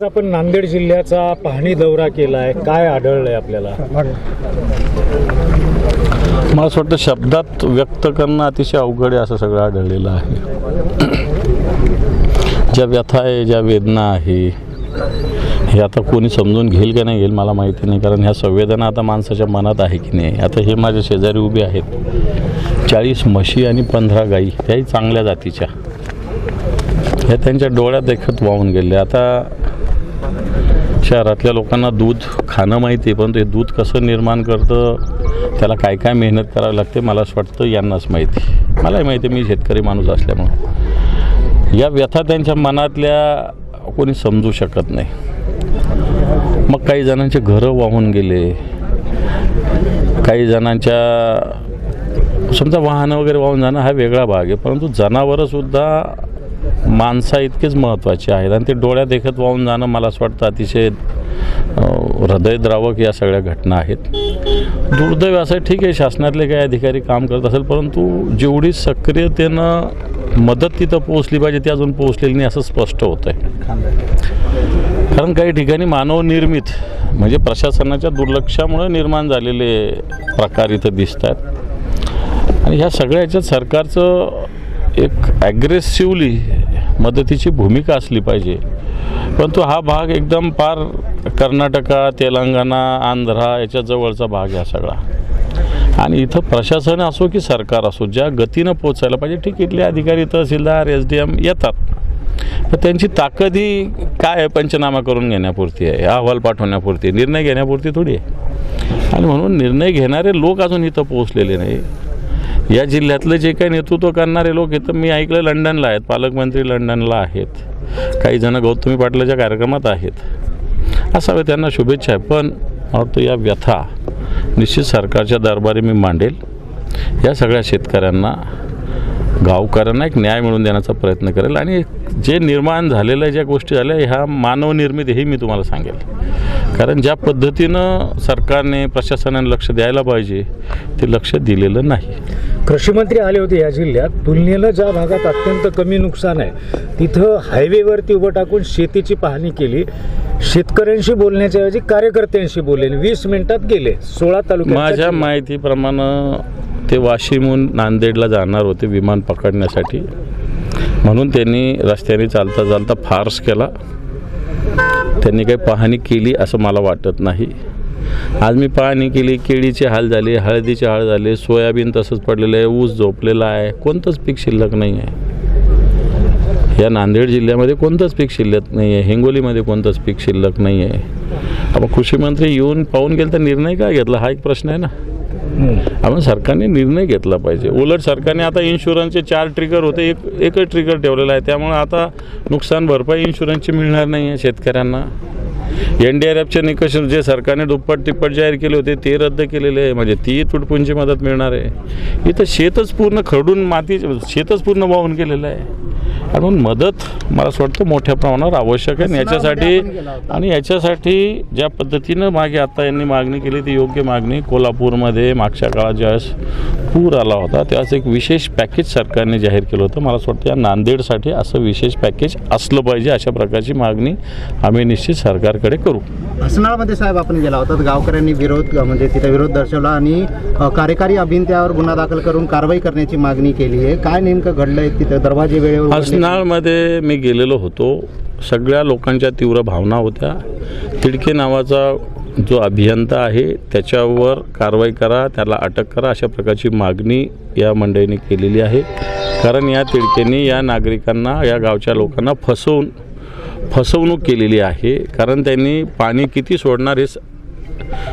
आपण नांदेड जिल्ह्याचा पाहणी दौरा केलाय. काय आढळलंय आपल्याला? मला असं वाटतं शब्दात व्यक्त करणं अतिशय अवघड आहे असं सगळं आढळलेलं आहे. ज्या व्यथा आहे ज्या वेदना आहे हे आता कोणी समजून घेईल का नाही घेईल मला माहिती नाही. कारण ह्या संवेदना आता माणसाच्या मनात आहे की नाही. आता हे माझे शेजारी उभे आहेत. चाळीस म्हशी आणि पंधरा गाई त्याही चांगल्या जातीच्या. ह्या त्यांच्या डोळ्यात देखत वाहून गेले. आता शहरातल्या लोकांना दूध खाणं माहिती आहे पण ते दूध कसं निर्माण करतं त्याला काय काय मेहनत करावी लागते मला असं वाटतं यांनाच माहिती मलाही माहिती आहे, मी शेतकरी माणूस असल्यामुळं. या व्यथा त्यांच्या मनातल्या कोणी समजू शकत नाही. मग काही जणांचे घरं वाहून गेले. काही जणांच्या समजा वाहनं वगैरे वाहून जाणं हा वेगळा भाग आहे परंतु जनावरंसुद्धा माणसा इतकेच महत्त्वाचे आहेत आणि ते डोळ्या देखत वाहून जाणं मला असं वाटतं अतिशय हृदयद्रावक या सगळ्या घटना आहेत. दुर्दैव असं ठीक आहे शासनातले काही अधिकारी काम करत असेल परंतु जेवढी सक्रियतेनं मदत तिथं पोहोचली पाहिजे ती अजून पोहोचलेली नाही असं स्पष्ट होतं आहे. कारण काही ठिकाणी मानवनिर्मित म्हणजे प्रशासनाच्या दुर्लक्षामुळे निर्माण झालेले प्रकार इथं दिसत आहेत. आणि ह्या सगळ्या ह्याच्यात सरकारचं एक ॲग्रेसिवली मदतीची भूमिका असली पाहिजे. परंतु हा भाग एकदम पार कर्नाटका तेलंगणा आंध्रा याच्या जवळचा भाग आहे सगळा. आणि इथं प्रशासन असो की सरकार असो ज्या गतीनं पोचायला पाहिजे ठीक इथले अधिकारी तहसीलदार एस डी एम येतात. पण त्यांची ताकद ही काय आहे? पंचनामा करून घेण्यापुरती आहे अहवाल पाठवण्यापुरती निर्णय घेण्यापुरती थोडी आहे. आणि म्हणून निर्णय घेणारे लोक अजून इथं पोहोचलेले नाही. या जिल्ह्यातलं जे काही नेतृत्व करणारे लोक इथं मी ऐकलं लंडनला आहेत पालकमंत्री लंडनला आहेत. काही जण गौतमी पाटलाच्या कार्यक्रमात आहेत. असावे त्यांना शुभेच्छा आहे पण वाटतो वाटतं या व्यथा निश्चित सरकारच्या दरबारी मी मांडेल. या सगळ्या शेतकऱ्यांना गावकऱ्यांना एक न्याय मिळवून देण्याचा प्रयत्न करेल. आणि जे निर्माण झालेल्या ज्या गोष्टी झाल्या ह्या मानवनिर्मित हे मी तुम्हाला सांगेल. कारण ज्या पद्धतीनं सरकारने प्रशासनाने लक्ष द्यायला पाहिजे ते लक्ष दिलेलं नाही. कृषी मंत्री आले होते या जिल्ह्यात. तुलनेनं ज्या भागात अत्यंत कमी नुकसान आहे तिथं हायवेवरती उभं टाकून शेतीची पाहणी केली. शेतकऱ्यांशी बोलण्याच्या ऐवजी कार्यकर्त्यांशी बोलले वीस मिनिटात गेले. सोळा तालुक्यात माझ्या माहितीप्रमाणे ते वाशिमहून नांदेडला जाणार होते विमान पकडण्यासाठी. म्हणून त्यांनी रस्त्याने चालता चालता फार्स केला. त्यांनी काही पाहणी केली असं मला वाटत नाही. आज मी पाहणी केली केळीचे हाल झाले हळदीचे हाल झाले सोयाबीन तसंच पडलेलं आहे ऊस झोपलेला आहे कोणतंच पीक शिल्लक नाही आहे. या नांदेड जिल्ह्यामध्ये कोणतंच पीक शिल्लक नाही आहे हिंगोलीमध्ये कोणतंच पीक शिल्लक नाही आहे. आपण कृषीमंत्री येऊन पाहून गेलं तर निर्णय काय घेतला? हा एक प्रश्न आहे ना. आपण सरकारने निर्णय घेतला पाहिजे. उलट सरकारने आता इन्शुरन्सचे चार ट्रिगर होते एक एकच ट्रिगर ठेवलेला आहे. त्यामुळे आता नुकसान भरपाई इन्शुरन्सची मिळणार नाही आहे शेतकऱ्यांना. एन डी आर एफचे निकष जे सरकारने दुप्पट तिप्पट जाहीर केले होते ते रद्द केलेले आहे. म्हणजे ती तुटपुंची मदत मिळणार आहे. इथं शेतच पूर्ण खरडून माती शेतच पूर्ण वाहून गेलेलं आहे. आणि म्हणून मदत मला असं वाटतं मोठ्या प्रमाणावर आवश्यक आहे. आणि याच्यासाठी आणि याच्यासाठी ज्या पद्धतीनं मागे आता यांनी मागणी केली ती योग्य मागणी कोल्हापूरमध्ये मागच्या काळात ज्यावेळेस पूर आला होता त्यावेळेस एक विशेष पॅकेज सरकारने जाहीर केलं होतं. मला असं वाटतं या नांदेडसाठी असं विशेष पॅकेज असलं पाहिजे अशा प्रकारची मागणी आम्ही निश्चित सरकारकडे करू. हसनाळमध्ये साहेब आपण गेला होता गावकऱ्यांनी विरोध म्हणजे तिथे विरोध दर्शवला आणि कार्यकारी अभियंत्यावर गुन्हा दाखल करून कारवाई करण्याची मागणी केली आहे. काय नेमकं घडलंय तिथे? दरवाजे वेळेवर उघडले? मी गेलेलो होतो. सगळ्या लोकांच्या तीव्र भावना होत्या. तिडके नावाचा जो अभियंता आहे त्याच्यावर कारवाई करा त्याला अटक करा अशा प्रकारची मागणी या मंडळीने केलेली आहे. कारण या तिडकेने या नागरिकांना या गावच्या लोकांना फसवून फसवणूक केलेली आहे. कारण त्यांनी पाणी किती सोडणार हे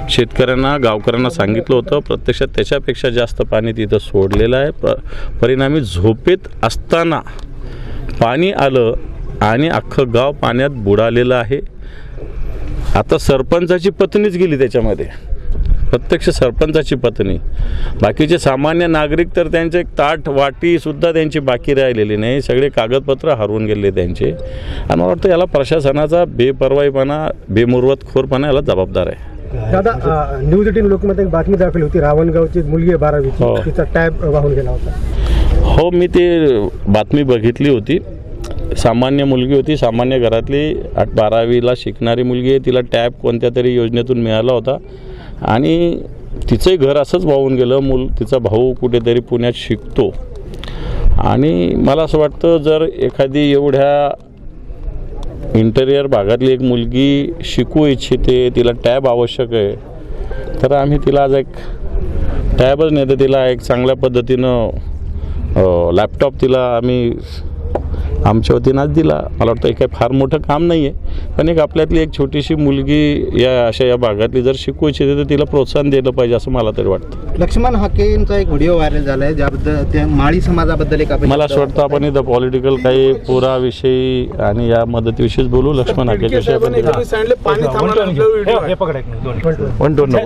शेतकऱ्यांना गावकऱ्यांना सांगितलं होतं. प्रत्यक्षात त्याच्यापेक्षा जास्त पाणी तिथं सोडलेलं आहे. प परिणामी झोपेत असताना पाणी आलं आणि अख्खं गाव पाण्यात बुडालेलं आहे. आता सरपंचाची पत्नीच गेली त्याच्यामध्ये. प्रत्यक्ष सरपंचाची पत्नी. बाकीचे सामान्य नागरिक तर त्यांचे ताट वाटी सुद्धा त्यांची बाकी राहिलेली नाही. सगळे कागदपत्र हरवून गेले त्यांचे. आणि मला वाटतं याला प्रशासनाचा बेपर्वाईपणा बेमुरवतखोरपणा याला जबाबदार आहे. दादा न्यूज एटीन लोकमध्ये एक बातमी दाखल होती. रावणगावची मुलगी आहे बारावीची. हो. तिचा टॅब वाहून गेला होता. हो मी ते बातमी बघितली होती. सामान्य मुलगी होती सामान्य घरातली आठ बारावीला शिकणारी मुलगी आहे तिला टॅब कोणत्या तरी योजनेतून मिळाला होता. आणि तिचंही घर असंच वाहून गेलं मूल तिचा भाऊ कुठेतरी पुण्यात शिकतो. आणि मला असं वाटतं जर एखादी एवढ्या इंटेरियर भागातली एक मुलगी शिकू इच्छिते तिला टॅब आवश्यक आहे तर आम्ही तिला आज एक टॅबच नाही तर तिला एक चांगल्या पद्धतीनं लॅपटॉप तिला आम्ही आमच्या वतीनं आज दिला. मला वाटतं हे काही फार मोठं काम नाही आहे पण एक आपल्यातली एक छोटीशी मुलगी या अशा या भागातली जर शिकू इच्छिते तर तिला प्रोत्साहन दिलं पाहिजे असं मला तरी वाटतं. लक्ष्मण हाकेंचा एक व्हिडिओ व्हायरल झालाय ज्याबद्दल त्या माळी समाजाबद्दल एक आपण मला असं वाटतं आपण इथं पॉलिटिकल काही पुराविषयी आणि या मदतीविषयीच बोलू. लक्ष्मण हाकेच्या विषयी आपण हे पकडा एक मिनिट, दोन वन टू नो